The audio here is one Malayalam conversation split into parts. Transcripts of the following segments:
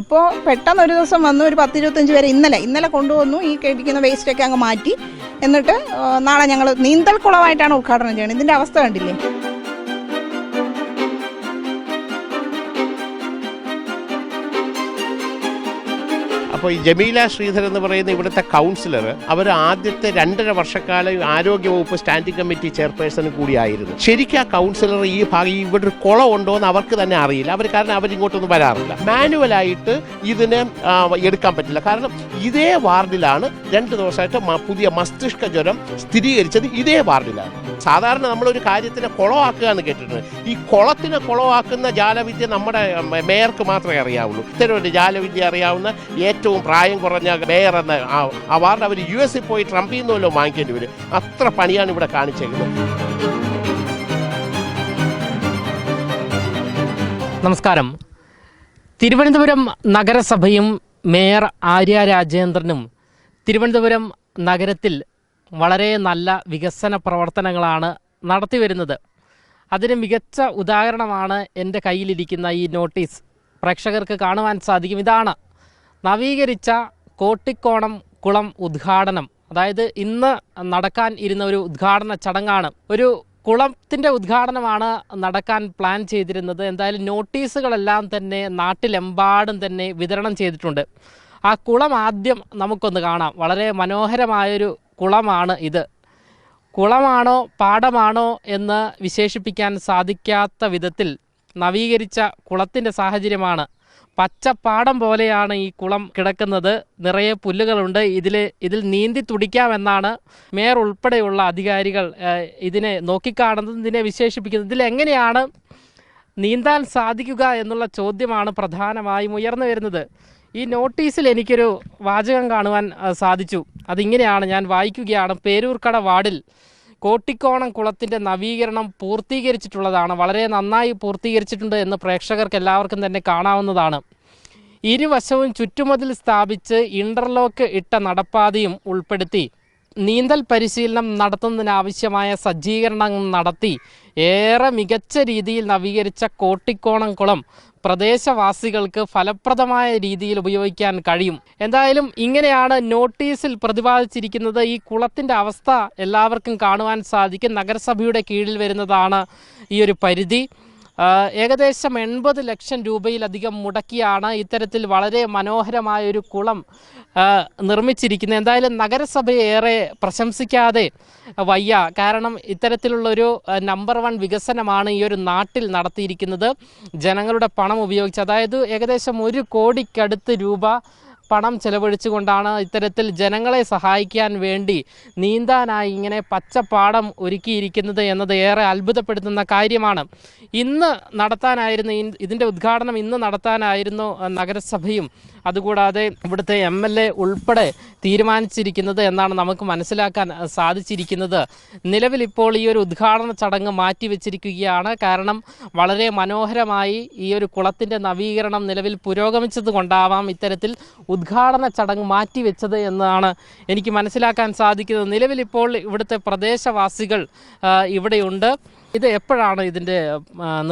ഇപ്പോൾ പെട്ടെന്ന് ഒരു ദിവസം വന്നു ഒരു പത്ത് ഇരുപത്തഞ്ച് പേരെ ഇന്നലെ ഇന്നലെ കൊണ്ടുവന്നു. ഈ കഴിക്കുന്ന വേസ്റ്റൊക്കെ അങ്ങ് മാറ്റി. എന്നിട്ട് നാളെ ഞങ്ങൾ നീന്തൽ കുളമായിട്ടാണ് ഉദ്ഘാടനം ചെയ്യുന്നത്. ഇതിന്റെ അവസ്ഥ കണ്ടില്ലേ? അപ്പോൾ ഈ ജമീല ശ്രീധർ എന്ന് പറയുന്ന ഇവിടുത്തെ കൗൺസിലർ അവർ ആദ്യത്തെ രണ്ടര വർഷക്കാലം ആരോഗ്യവകുപ്പ് സ്റ്റാൻഡിംഗ് കമ്മിറ്റി ചെയർപേഴ്സൺ കൂടിയായിരുന്നു. ശരിക്കും ആ കൗൺസിലർ ഈ ഭാഗം ഇവിടെ ഒരു കുളം ഉണ്ടോ എന്ന് അവർക്ക് തന്നെ അറിയില്ല. അവർ കാരണം അവരിങ്ങോട്ടൊന്നും വരാറില്ല. മാനുവലായിട്ട് ഇതിനെ എടുക്കാൻ പറ്റില്ല. കാരണം ഇതേ വാർഡിലാണ് രണ്ട് ദിവസമായിട്ട് പുതിയ മസ്തിഷ്ക ജ്വരം സ്ഥിരീകരിച്ചത് ഇതേ വാർഡിലാണ്. സാധാരണ നമ്മളൊരു കാര്യത്തിനെ കുളമാക്കുക എന്ന് കേട്ടിട്ടുണ്ട്. ഈ കുളത്തിനെ കുളമാക്കുന്ന ജാലവിദ്യ നമ്മുടെ മേയർക്ക് മാത്രമേ അറിയാവുള്ളൂ. ഇത്തരം ഒരു ജാലവിദ്യ അറിയാവുന്ന ഏറ്റവും പ്രായം കുറഞ്ഞ മേയർ എന്ന അവാർഡ് അവർ യു എസിൽ പോയി ട്രംപിൽ നിന്ന് വല്ലതും വാങ്ങിക്കേണ്ടി വരും. അത്ര പണിയാണ് ഇവിടെ കാണിച്ചേക്കുന്നത്. നമസ്കാരം. തിരുവനന്തപുരം നഗരസഭയും മേയർ ആര്യ രാജേന്ദ്രനും തിരുവനന്തപുരം നഗരത്തിൽ വളരെ നല്ല വികസന പ്രവർത്തനങ്ങളാണ് നടത്തി വരുന്നത്. അതിന് മികച്ച ഉദാഹരണമാണ് എന്റെ കയ്യിലിരിക്കുന്ന ഈ നോട്ടീസ്. പ്രേക്ഷകർക്ക് കാണുവാൻ സാധിക്കും. ഇതാണ് നവീകരിച്ച കോട്ടിക്കോണം കുളം ഉദ്ഘാടനം. അതായത് ഇന്ന് നടക്കാൻ ഇരുന്ന ഒരു ഉദ്ഘാടന ചടങ്ങാണ്. ഒരു കുളത്തിന്റെ ഉദ്ഘാടനമാണ് നടക്കാൻ പ്ലാൻ ചെയ്തിരുന്നത്. എന്തായാലും നോട്ടീസുകളെല്ലാം തന്നെ നാട്ടിലെമ്പാടും തന്നെ വിതരണം ചെയ്തിട്ടുണ്ട്. ആ കുളം ആദ്യം നമുക്കൊന്ന് കാണാം. വളരെ മനോഹരമായൊരു കുളമാണ് ഇത്. കുളമാണോ പാടമാണോ എന്ന് വിശേഷിപ്പിക്കാൻ സാധിക്കാത്ത വിധത്തിൽ നവീകരിച്ച കുളത്തിന്റെ സാഹചര്യമാണ് പച്ചപ്പാടം പോലെയാണ് ഈ കുളം കിടക്കുന്നത്. നിറയെ പുല്ലുകളുണ്ട്. ഇതിൽ ഇതിൽ നീന്തി തുടിക്കാമെന്നാണ് മേയർ ഉൾപ്പെടെയുള്ള അധികാരികൾ ഇതിനെ നോക്കിക്കാണുന്നത് ഇതിനെ വിശേഷിപ്പിക്കുന്നത്. ഇതിൽ എങ്ങനെയാണ് നീന്താൻ സാധിക്കുക എന്നുള്ള ചോദ്യമാണ് പ്രധാനമായും ഉയർന്നു വരുന്നത്. ഈ നോട്ടീസിൽ എനിക്കൊരു വാചകം കാണുവാൻ സാധിച്ചു. അതിങ്ങനെയാണ് ഞാൻ വായിക്കുകയാണ്. പേരൂർക്കട വാർഡിൽ കോട്ടിക്കോണം കുളത്തിന്റെ നവീകരണം പൂർത്തീകരിച്ചിട്ടുള്ളതാണ്. വളരെ നന്നായി പൂർത്തീകരിച്ചിട്ടുണ്ട് എന്ന് പ്രേക്ഷകർക്ക് എല്ലാവർക്കും തന്നെ കാണാവുന്നതാണ്. ഇരുവശവും ചുറ്റുമതിൽ സ്ഥാപിച്ച് ഇന്റർലോക്ക് ഇട്ട നടപ്പാതയും ഉൾപ്പെടുത്തി. നീന്തൽ പരിശീലനം നടത്തുന്നതിനാവശ്യമായ സജ്ജീകരണം നടത്തി ഏറെ മികച്ച രീതിയിൽ നവീകരിച്ച കോട്ടിക്കോണം കുളം പ്രദേശവാസികൾക്ക് ഫലപ്രദമായ രീതിയിൽ ഉപയോഗിക്കാൻ കഴിയും. എന്തായാലും ഇങ്ങനെയാണ് നോട്ടീസിൽ പ്രതിപാദിച്ചിരിക്കുന്നത്. ഈ കുളത്തിന്റെ അവസ്ഥ എല്ലാവർക്കും കാണുവാൻ സാധിക്കും. നഗരസഭയുടെ കീഴിൽ വരുന്നതാണ് ഈ ഒരു പരിധി. ഏകദേശം എൺപത് ലക്ഷം രൂപയിലധികം മുടക്കിയാണ് ഇത്തരത്തിൽ വളരെ മനോഹരമായ ഒരു കുളം നിർമ്മിച്ചിരിക്കുന്നത്. എന്തായാലും നഗരസഭയെ ഏറെ പ്രശംസിക്കാതെ വയ്യ. കാരണം ഇത്തരത്തിലുള്ളൊരു നമ്പർ വൺ വികസനമാണ് ഈ ഒരു നാട്ടിൽ നടത്തിയിരിക്കുന്നത്. ജനങ്ങളുടെ പണം ഉപയോഗിച്ച്. അതായത് ഏകദേശം ഒരു കോടിക്കടുത്ത് രൂപ പണം ചെലവഴിച്ചുകൊണ്ടാണ് ഇത്തരത്തിൽ ജനങ്ങളെ സഹായിക്കാൻ വേണ്ടി നീന്താനായി ഇങ്ങനെ പച്ചപ്പാടം ഒരുക്കിയിരിക്കുന്നത് എന്നത് ഏറെ അത്ഭുതപ്പെടുത്തുന്ന കാര്യമാണ്. ഇന്ന് നടത്താനായിരുന്നു ഇതിന്റെ ഉദ്ഘാടനം ഇന്ന് നടത്താനായിരുന്നു നഗരസഭയും. അതുകൂടാതെ ഇവിടുത്തെ എം എൽ എ ഉൾപ്പെടെ തീരുമാനിച്ചിരിക്കുന്നത് എന്നാണ് നമുക്ക് മനസ്സിലാക്കാൻ സാധിച്ചിരിക്കുന്നത്. നിലവിൽ ഇപ്പോൾ ഈ ഒരു ഉദ്ഘാടന ചടങ്ങ് മാറ്റിവെച്ചിരിക്കുകയാണ്. കാരണം വളരെ മനോഹരമായി ഈ ഒരു കുളത്തിന്റെ നവീകരണം നിലവിൽ പുരോഗമിച്ചത് കൊണ്ടാവാം ഇത്തരത്തിൽ ഉദ്ഘാടന ചടങ്ങ് മാറ്റിവെച്ചത് എന്നാണ് എനിക്ക് മനസ്സിലാക്കാൻ സാധിക്കുന്നത്. നിലവിലിപ്പോൾ ഇവിടുത്തെ പ്രദേശവാസികൾ ഇവിടെയുണ്ട്. ഇത് എപ്പോഴാണ് ഇതിന്റെ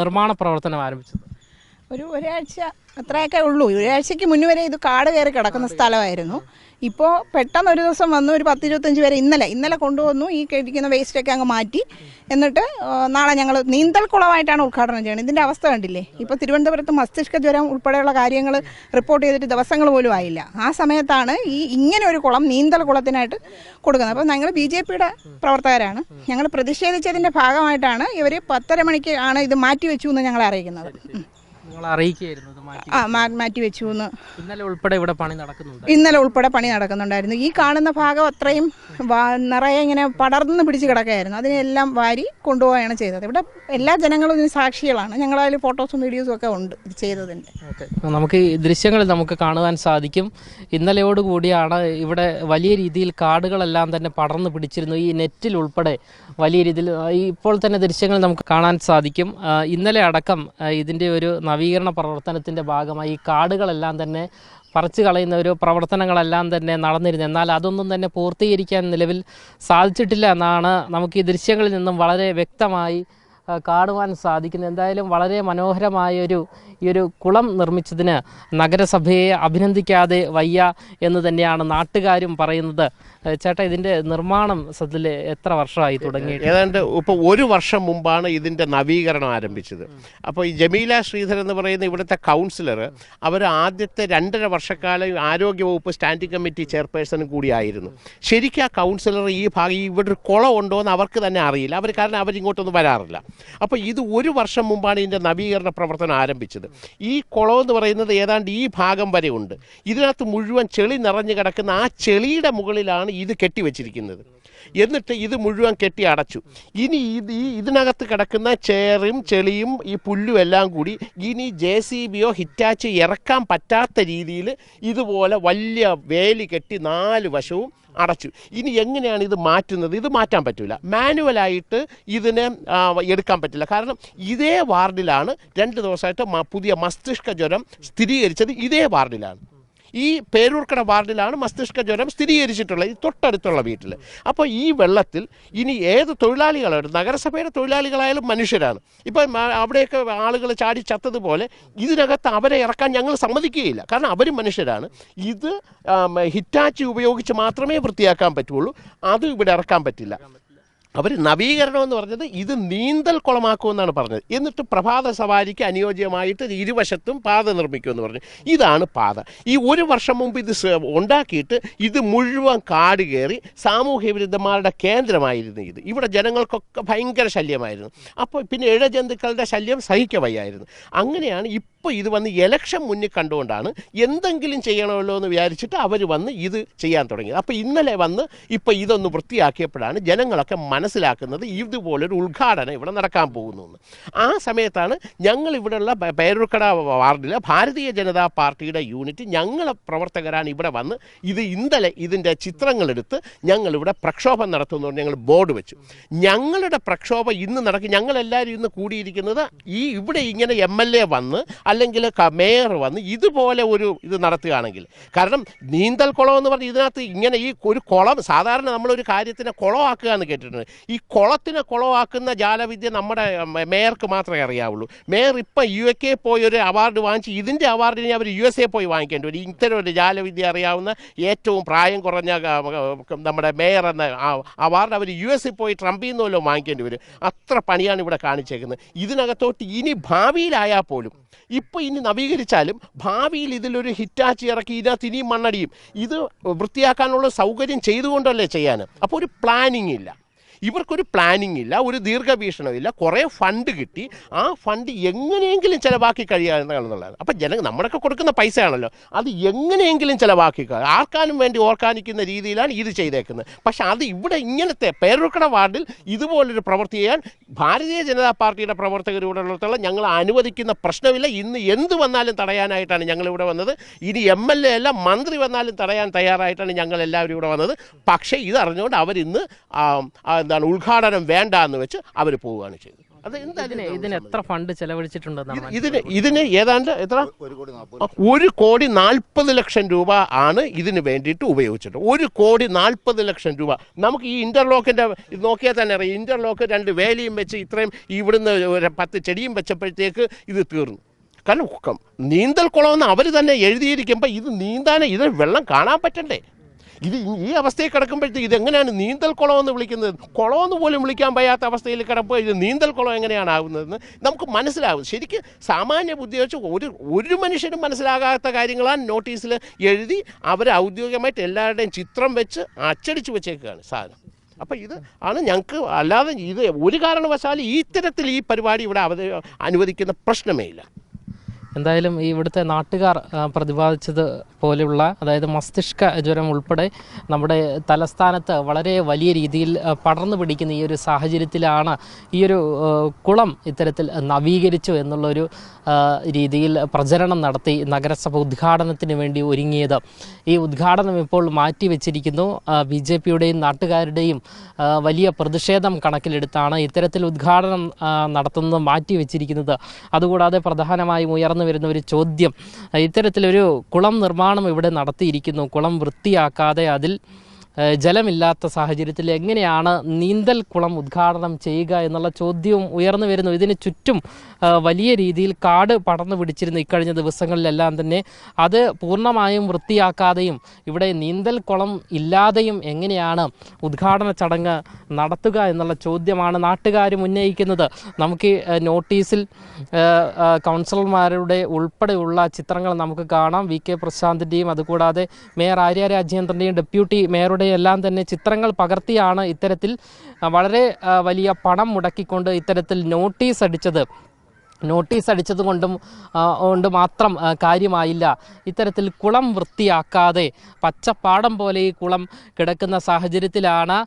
നിർമ്മാണ പ്രവർത്തനം ആരംഭിച്ചത്? ഒരു ഒരാഴ്ച അത്രയൊക്കെ ഉള്ളൂ. ഒരാഴ്ചയ്ക്ക് മുന്നേ വരെ ഇത് കാട് കയറി കിടക്കുന്ന സ്ഥലമായിരുന്നു. ഇപ്പോൾ പെട്ടെന്ന് ഒരു ദിവസം വന്ന് ഒരു പത്ത് ഇരുപത്തഞ്ച് പേരെ ഇന്നലെ ഇന്നലെ കൊണ്ടുവന്നു ഈ കഴിക്കുന്ന വേസ്റ്റൊക്കെ അങ്ങ് മാറ്റി. എന്നിട്ട് നാളെ ഞങ്ങൾ നീന്തൽ കുളമായിട്ടാണ് ഉദ്ഘാടനം ചെയ്യുന്നത്. ഇതിന്റെ അവസ്ഥ കണ്ടില്ലേ? ഇപ്പോൾ തിരുവനന്തപുരത്ത് മസ്തിഷ്ക ജ്വരം ഉൾപ്പെടെയുള്ള കാര്യങ്ങൾ റിപ്പോർട്ട് ചെയ്തിട്ട് ദിവസങ്ങൾ പോലും ആയില്ല. ആ സമയത്താണ് ഈ ഇങ്ങനെ ഒരു കുളം നീന്തൽ കുളത്തിനായിട്ട് കൊടുക്കുന്നത്. അപ്പോൾ ഞങ്ങൾ ബി ജെ പിയുടെ പ്രവർത്തകരാണ്. ഞങ്ങൾ പ്രതിഷേധിച്ചതിന്റെ ഭാഗമായിട്ടാണ് ഇവർ പത്തര മണിക്ക് ആണ് ഇത് മാറ്റി വെച്ചു എന്ന് ഞങ്ങളെ അറിയിക്കുന്നത്. നിങ്ങൾ അറിയിക്കുകയായിരുന്നു ഇത് മാറ്റി ആ മാ- മാറ്റി വെച്ചു എന്ന്. ഇന്നലെ ഉൾപ്പെടെ ഇവിടെ പണി നടക്കുന്നുണ്ട്. ഇന്നലെ ഉൾപ്പെടെ പണി നടക്കുന്നുണ്ടായിരുന്നു. ഈ കാണുന്ന ഭാഗം അത്രയും വാ- നിറയെ ഇങ്ങനെ പടർന്ന് പിടിച്ച് കിടക്കുകയായിരുന്നു. അതിനെല്ലാം വാരി കൊണ്ടുപോവുകയാണ് ചെയ്തത്. ഇവിടെ എല്ലാ ജനങ്ങളും ഇതിന് സാക്ഷികളാണ്. ഞങ്ങളതിൽ ഫോട്ടോസും വീഡിയോസും ഒക്കെ ഉണ്ട് ഇത് ചെയ്തതിന്റെ. ഓക്കെ. നമുക്ക് ഈ ദൃശ്യങ്ങളിൽ നമുക്ക് കാണുവാൻ സാധിക്കും. ഇന്നലെയോട് കൂടിയാണ് ഇവിടെ വലിയ രീതിയിൽ കാടുകളെല്ലാം തന്നെ പടർന്ന് പിടിച്ചിരുന്നു. ഈ നെറ്റിൽ ഉൾപ്പെടെ വലിയ രീതിയിൽ ആ, ഈ ഇപ്പോൾ തന്നെ ദൃശ്യങ്ങൾ നമുക്ക് കാണാൻ സാധിക്കും. ആ, ഇന്നലെ അടക്കം ആ, ഇതിന്റെ ഒരു നവീകരണ പ്രവർത്തനത്തിന്റെ ഭാഗമായി ഈ കാടുകളെല്ലാം തന്നെ പറിച്ചു കളയുന്ന ഒരു പ്രവർത്തനങ്ങളെല്ലാം തന്നെ നടന്നിരുന്നു. എന്നാൽ അതൊന്നും തന്നെ പൂർത്തീകരിക്കാൻ നിലവിൽ സാധിച്ചിട്ടില്ല എന്നാണ് നമുക്ക് ഈ ദൃശ്യങ്ങളിൽ നിന്നും വളരെ വ്യക്തമായി കാണുവാൻ സാധിക്കുന്നത്. എന്തായാലും വളരെ മനോഹരമായൊരു ഈ ഒരു കുളം നിർമ്മിച്ചതിന് നഗരസഭയെ അഭിനന്ദിക്കാതെ വയ്യ എന്ന് തന്നെയാണ് നാട്ടുകാരും പറയുന്നത്. ചേട്ടാ ഇതിന്റെ നിർമ്മാണം സത്യത്തിൽ എത്ര വർഷമായി തുടങ്ങി ഏതാണ്ട് ഇപ്പോൾ ഒരു വർഷം മുമ്പാണ് ഇതിന്റെ നവീകരണം ആരംഭിച്ചത്. അപ്പോൾ ഈ ജമീല ശ്രീധരൻ എന്ന് പറയുന്ന ഇവിടുത്തെ കൗൺസിലർ അവർ ആദ്യത്തെ രണ്ടര വർഷക്കാലം ആരോഗ്യവകുപ്പ് സ്റ്റാൻഡിംഗ് കമ്മിറ്റി ചെയർപേഴ്സണും കൂടിയായിരുന്നു ശരിക്കും ആ കൗൺസിലർ ഈ ഭാഗം ഇവിടെ ഒരു കുളം ഉണ്ടോ എന്ന് അവർക്ക് തന്നെ അറിയില്ല. അവർ കാരണം അവരിങ്ങോട്ടൊന്നും വരാറില്ല. അപ്പോൾ ഇത് ഒരു വർഷം മുമ്പാണ് ഇതിന്റെ നവീകരണ പ്രവർത്തനം ആരംഭിച്ചത്. ഈ കുളം എന്ന് പറയുന്നത് ഏതാണ്ട് ഈ ഭാഗം വരെ ഉണ്ട്. ഇതിനകത്ത് മുഴുവൻ ചെളി നിറഞ്ഞു കിടക്കുന്ന ആ ചെളിയുടെ മുകളിലാണ് ഇത് കെട്ടിവെച്ചിരിക്കുന്നത്. എന്നിട്ട് ഇത് മുഴുവൻ കെട്ടി അടച്ചു. ഇനി ഇത് ഈ ഇതിനകത്ത് കിടക്കുന്ന ചേറും ചെളിയും ഈ പുല്ലും എല്ലാം കൂടി ഇനി ജെ സി ബിയോ ഹിറ്റാച്ച് ഇറക്കാൻ പറ്റാത്ത രീതിയിൽ ഇതുപോലെ വലിയ വേലി കെട്ടി നാല് വശവും അടച്ചു. ഇനി എങ്ങനെയാണ് ഇത് മാറ്റുന്നത്? ഇത് മാറ്റാൻ പറ്റില്ല മാനുവലായിട്ട് ഇതിനെ എടുക്കാൻ പറ്റില്ല. കാരണം ഇതേ വാർഡിലാണ് രണ്ട് ദിവസമായിട്ട് പുതിയ മസ്തിഷ്ക ജ്വരം സ്ഥിരീകരിച്ചത് ഇതേ വാർഡിലാണ്. ഈ പേരൂർക്കട വാർഡിലാണ് മസ്തിഷ്ക ജ്വരം സ്ഥിരീകരിച്ചിട്ടുള്ളത് ഈ തൊട്ടടുത്തുള്ള വീട്ടിൽ അപ്പോൾ ഈ വെള്ളത്തിൽ ഇനി ഏത് തൊഴിലാളികളാണ് നഗരസഭയുടെ തൊഴിലാളികളായാലും മനുഷ്യരാണ്. ഇപ്പം അവിടെയൊക്കെ ആളുകൾ ചാടി ചത്തതുപോലെ ഇതിനകത്ത് അവരെ ഇറക്കാൻ ഞങ്ങൾ സമ്മതിക്കുകയില്ല. കാരണം അവർ മനുഷ്യരാണ്. ഇത് ഹിറ്റാച്ചി ഉപയോഗിച്ച് മാത്രമേ വൃത്തിയാക്കാൻ പറ്റുള്ളൂ. അത് ഇവിടെ ഇറക്കാൻ പറ്റില്ല. അവർ നവീകരണം എന്ന് പറഞ്ഞത് ഇത് നീന്തൽ കുളമാക്കുമെന്നാണ് പറഞ്ഞത്. എന്നിട്ട് പ്രഭാത സവാരിക്ക് അനുയോജ്യമായിട്ട് ഇരുവശത്തും പാത നിർമ്മിക്കുമെന്ന് പറഞ്ഞു. ഇതാണ് പാത. ഈ ഒരു വർഷം മുമ്പ് ഇത് ഉണ്ടാക്കിയിട്ട് ഇത് മുഴുവൻ കാട് കയറി സാമൂഹ്യ വിരുദ്ധന്മാരുടെ കേന്ദ്രമായിരുന്നു ഇത്. ഇവിടെ ജനങ്ങൾക്കൊക്കെ ഭയങ്കര ശല്യമായിരുന്നു. അപ്പോൾ പിന്നെ ഇഴജന്തുക്കളുടെ ശല്യം സഹിക്കവയ്യായിരുന്നു. അങ്ങനെയാണ് ഇപ്പോൾ ഇത് വന്ന് എലക്ഷൻ മുന്നിൽ കണ്ടുകൊണ്ടാണ് എന്തെങ്കിലും ചെയ്യണമല്ലോ എന്ന് വിചാരിച്ചിട്ട് അവർ വന്ന് ഇത് ചെയ്യാൻ തുടങ്ങിയത്. അപ്പോൾ ഇന്നലെ വന്ന് ഇപ്പോൾ ഇതൊന്ന് വൃത്തിയാക്കിയപ്പോഴാണ് ജനങ്ങളൊക്കെ മനസ്സിലാക്കുന്നത് ഇതുപോലൊരു ഉദ്ഘാടനം ഇവിടെ നടക്കാൻ പോകുന്നു എന്ന്. ആ സമയത്താണ് ഞങ്ങൾ ഇവിടെയുള്ള പേരൂർക്കട വാർഡിലെ ഭാരതീയ ജനതാ പാർട്ടിയുടെ യൂണിറ്റ് ഞങ്ങളെ പ്രവർത്തകരാണ് ഇവിടെ വന്ന് ഇത് ഇന്നലെ ഇതിന്റെ ചിത്രങ്ങളെടുത്ത് ഞങ്ങളിവിടെ പ്രക്ഷോഭം നടത്തുന്നു ഞങ്ങൾ ബോർഡ് വെച്ചു. ഞങ്ങളുടെ പ്രക്ഷോഭം ഇന്ന് നടക്കും ഞങ്ങളെല്ലാവരും ഇന്ന് കൂടിയിരിക്കുന്നത് ഈ ഇവിടെ ഇങ്ങനെ എം എൽ എ വന്ന് അല്ലെങ്കിൽ മേയർ വന്ന് ഇതുപോലെ ഒരു ഇത് നടത്തുകയാണെങ്കിൽ. കാരണം നീന്തൽ കുളം എന്ന് പറഞ്ഞാൽ ഇതിനകത്ത് ഇങ്ങനെ ഈ ഒരു കുളം സാധാരണ നമ്മളൊരു കാര്യത്തിനെ കുളമാക്കുക എന്ന് കേട്ടിട്ടുണ്ട്. ഈ കുളത്തിനെ കുളമാക്കുന്ന ജാലവിദ്യ നമ്മുടെ മേയർക്ക് മാത്രമേ അറിയാവുള്ളൂ. മേയർ ഇപ്പം യു എ പോയി ഒരു അവാർഡ് വാങ്ങിച്ച് ഇതിന്റെ അവാർഡിനെ അവർ യു എസ് എ പോയി വാങ്ങിക്കേണ്ടി വരും. ഇത്തരം ഒരു ജാലവിദ്യ അറിയാവുന്ന ഏറ്റവും പ്രായം കുറഞ്ഞ നമ്മുടെ മേയർ എന്ന അവാർഡ് അവർ യു എസ് പോയി ട്രംപിൽ നിന്ന് വല്ലതും വാങ്ങിക്കേണ്ടി വരും. അത്ര പണിയാണ് ഇവിടെ കാണിച്ചേക്കുന്നത്. ഇതിനകത്തോട്ട് ഇനി ഭാവിയിലായാൽ പോലും ഇപ്പോൾ ഇനി നവീകരിച്ചാലും ഭാവിയിൽ ഇതിലൊരു ഹിറ്റാച്ചി ഇറക്കി ഇതിനകത്ത് ഇനിയും മണ്ണടിയും. ഇത് വൃത്തിയാക്കാനുള്ള സൗകര്യം ചെയ്തുകൊണ്ടല്ലേ ചെയ്യാൻ? അപ്പോൾ ഒരു പ്ലാനിങ് ഇല്ല. ഇവർക്കൊരു പ്ലാനിങ് ഇല്ല ഒരു ദീർഘവീക്ഷണമില്ല കുറേ ഫണ്ട് കിട്ടി. ആ ഫണ്ട് എങ്ങനെയെങ്കിലും ചിലവാക്കി കഴിയാന്നുള്ളതാണ് അപ്പം ജന നമ്മളൊക്കെ കൊടുക്കുന്ന പൈസയാണല്ലോ. അത് എങ്ങനെയെങ്കിലും ചിലവാക്കി ആർക്കാനും വേണ്ടി ഓർക്കാനിക്കുന്ന രീതിയിലാണ് ഇത് ചെയ്തേക്കുന്നത്. പക്ഷേ അത് ഇവിടെ ഇങ്ങനത്തെ പേരൂർക്കട വാർഡിൽ ഇതുപോലൊരു പ്രവൃത്തി ചെയ്യാൻ ഭാരതീയ ജനതാ പാർട്ടിയുടെ പ്രവർത്തകരോടുള്ള ഞങ്ങൾ അനുവദിക്കുന്ന പ്രശ്നമില്ല. ഇന്ന് എന്ത് വന്നാലും തടയാനായിട്ടാണ് ഞങ്ങൾ ഇവിടെ വന്നത്. ഇനി എം എൽ എ അല്ല മന്ത്രി വന്നാലും തടയാൻ തയ്യാറായിട്ടാണ് ഞങ്ങൾ എല്ലാവരും ഇവിടെ വന്നത്. പക്ഷേ ഇത് അറിഞ്ഞുകൊണ്ട് അവരിന്ന് എന്താണ് ഉദ്ഘാടനം വേണ്ട എന്ന് വെച്ച് അവർ പോവുകയാണ് ചെയ്തത്. അത് എന്തായാലും ഇതിന് ഇതിന് എത്ര ഫണ്ട് ഇതിന് ഇതിന് ഏതാണ്ട് എത്ര? ഒരു കോടി നാൽപ്പത് ലക്ഷം രൂപ ആണ് ഇതിന് വേണ്ടിയിട്ട് ഉപയോഗിച്ചിട്ട്. ഒരു കോടി നാൽപ്പത് ലക്ഷം രൂപ. നമുക്ക് ഈ ഇന്റർലോക്കിന്റെ ഇത് നോക്കിയാൽ തന്നെ അറിയാം. ഇന്റർലോക്ക് രണ്ട് വേലിയും വെച്ച് ഇത്രയും ഇവിടുന്ന് ഒരു പത്ത് ചെടിയും വെച്ചപ്പോഴത്തേക്ക് ഇത് തീർന്നു. കാരണം നീന്തൽ നീന്തൽ കുളമെന്ന് അവർ തന്നെ എഴുതിയിരിക്കുമ്പോൾ ഇത് നീന്താനേ ഇത് വെള്ളം കാണാൻ പറ്റണ്ടേ? ഇത് ഈ- അവസ്ഥയിൽ കിടക്കുമ്പോഴത്തേക്ക് ഇത് എങ്ങനെയാണ് നീന്തൽ കുളം എന്ന് വിളിക്കുന്നത്? കുളമെന്ന് പോലും വിളിക്കാൻ വയ്യാത്ത അവസ്ഥയിൽ കിടപ്പോൾ ഇത് നീന്തൽ കുളം എങ്ങനെയാണ് ആകുന്നതെന്ന് നമുക്ക് മനസ്സിലാവും ശരിക്കും സാമാന്യ ബുദ്ധി വെച്ച് ഒരു ഒരു മനുഷ്യനും മനസ്സിലാകാത്ത കാര്യങ്ങളാണ് നോട്ടീസിൽ എഴുതി അവർ ഔദ്യോഗികമായിട്ട് എല്ലാവരുടെയും ചിത്രം വെച്ച് അച്ചടിച്ച് വെച്ചേക്കുകയാണ് സാധനം. അപ്പം ഇത് ആണ് ഞങ്ങൾക്ക് അല്ലാതെ ഇത് ഒരു കാരണവശാലും ഈ തരത്തിൽ ഈ പരിപാടി ഇവിടെ അവത അനുവദിക്കുന്ന പ്രശ്നമേ ഇല്ല. എന്തായാലും ഇവിടുത്തെ നാട്ടുകാർ പ്രതിപാദിച്ചത് പോലെയുള്ള അതായത് മസ്തിഷ്ക ജ്വരം ഉൾപ്പെടെ നമ്മുടെ തലസ്ഥാനത്ത് വളരെ വലിയ രീതിയിൽ പടർന്നു പിടിക്കുന്ന ഈ ഒരു സാഹചര്യത്തിലാണ് ഈ ഒരു കുളം ഇത്തരത്തിൽ നവീകരിച്ചു എന്നുള്ളൊരു രീതിയിൽ പ്രചരണം നടത്തി നഗരസഭ ഉദ്ഘാടനത്തിന് വേണ്ടി ഒരുങ്ങിയത്. ഈ ഉദ്ഘാടനം ഇപ്പോൾ മാറ്റിവെച്ചിരിക്കുന്നു. ബി ജെ പിയുടെയും നാട്ടുകാരുടെയും വലിയ പ്രതിഷേധം കണക്കിലെടുത്താണ് ഇത്തരത്തിൽ ഉദ്ഘാടനം നടത്തുന്നത് മാറ്റിവെച്ചിരിക്കുന്നത്. അതുകൂടാതെ പ്രധാനമായും ഉയർന്നു വരുന്ന ഒരു ചോദ്യം. ഇത്തരത്തിലൊരു കുളം നിർമ്മാണം ഇവിടെ നടത്തിയിരിക്കുന്നു. കുളം വൃത്തിയാക്കാതെ അതിൽ ജലമില്ലാത്ത സാഹചര്യത്തിൽ എങ്ങനെയാണ് നീന്തൽ കുളം ഉദ്ഘാടനം ചെയ്യുക എന്നുള്ള ചോദ്യവും ഉയർന്നു വരുന്നു. ഇതിന് ചുറ്റും വലിയ രീതിയിൽ കാട് പടർന്നു പിടിച്ചിരുന്നു ഇക്കഴിഞ്ഞ ദിവസങ്ങളിലെല്ലാം തന്നെ. അത് പൂർണമായും വൃത്തിയാക്കാതെയും ഇവിടെ നീന്തൽ കുളം ഇല്ലാതെയും എങ്ങനെയാണ് ഉദ്ഘാടന ചടങ്ങ് നടത്തുക എന്നുള്ള ചോദ്യമാണ് നാട്ടുകാരും ഉന്നയിക്കുന്നത്. നമുക്ക് നോട്ടീസിൽ കൗൺസിലർമാരുടെ ഉൾപ്പെടെയുള്ള ചിത്രങ്ങൾ നമുക്ക് കാണാം. വി കെ പ്രശാന്തിന്റെയും അതുകൂടാതെ മേയർ ആര്യ രാജേന്ദ്രന്റെയും ഡെപ്യൂട്ടി മേയറുടെയും എല്ലാം തന്നെ ചിത്രങ്ങൾ പകർത്തിയാണ് ഇത്തരത്തിൽ വളരെ വലിയ പണം മുടക്കിക്കൊണ്ട് ഇത്തരത്തിൽ നോട്ടീസ് അടിച്ചത്. നോട്ടീസ് അടിച്ചത് കൊണ്ടും കൊണ്ട് മാത്രം കാര്യമായില്ല. ഇത്തരത്തിൽ കുളം വൃത്തിയാക്കാതെ പച്ചപ്പാടം പോലെ ഈ കുളം കിടക്കുന്ന സാഹചര്യത്തിലാണ്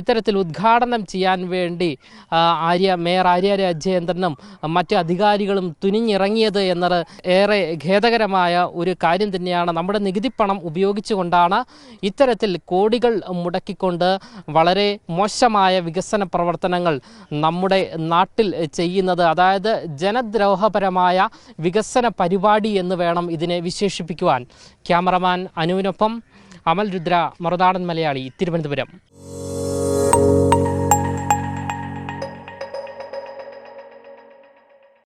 ഇത്തരത്തിൽ ഉദ്ഘാടനം ചെയ്യാൻ വേണ്ടി ആര്യ മേയർ ആര്യ രാജേന്ദ്രനും മറ്റ് അധികാരികളും തുനിഞ്ഞിറങ്ങിയത് എന്നത് ഏറെ ഖേദകരമായ ഒരു കാര്യം തന്നെയാണ്. നമ്മുടെ നികുതിപ്പണം ഉപയോഗിച്ചുകൊണ്ടാണ് ഇത്തരത്തിൽ കോടികൾ മുടക്കിക്കൊണ്ട് വളരെ മോശമായ വികസന പ്രവർത്തനങ്ങൾ നമ്മുടെ നാട്ടിൽ ചെയ്യുന്നത്. അതായത് ജനദ്രോഹപരമായ വികസന പരിപാടി എന്ന് വേണം ഇതിനെ വിശേഷിപ്പിക്കുവാൻ. ക്യാമറമാൻ അനുവിനൊപ്പം അമൽ രുദ്ര മറുനാടൻ മലയാളി തിരുവനന്തപുരം.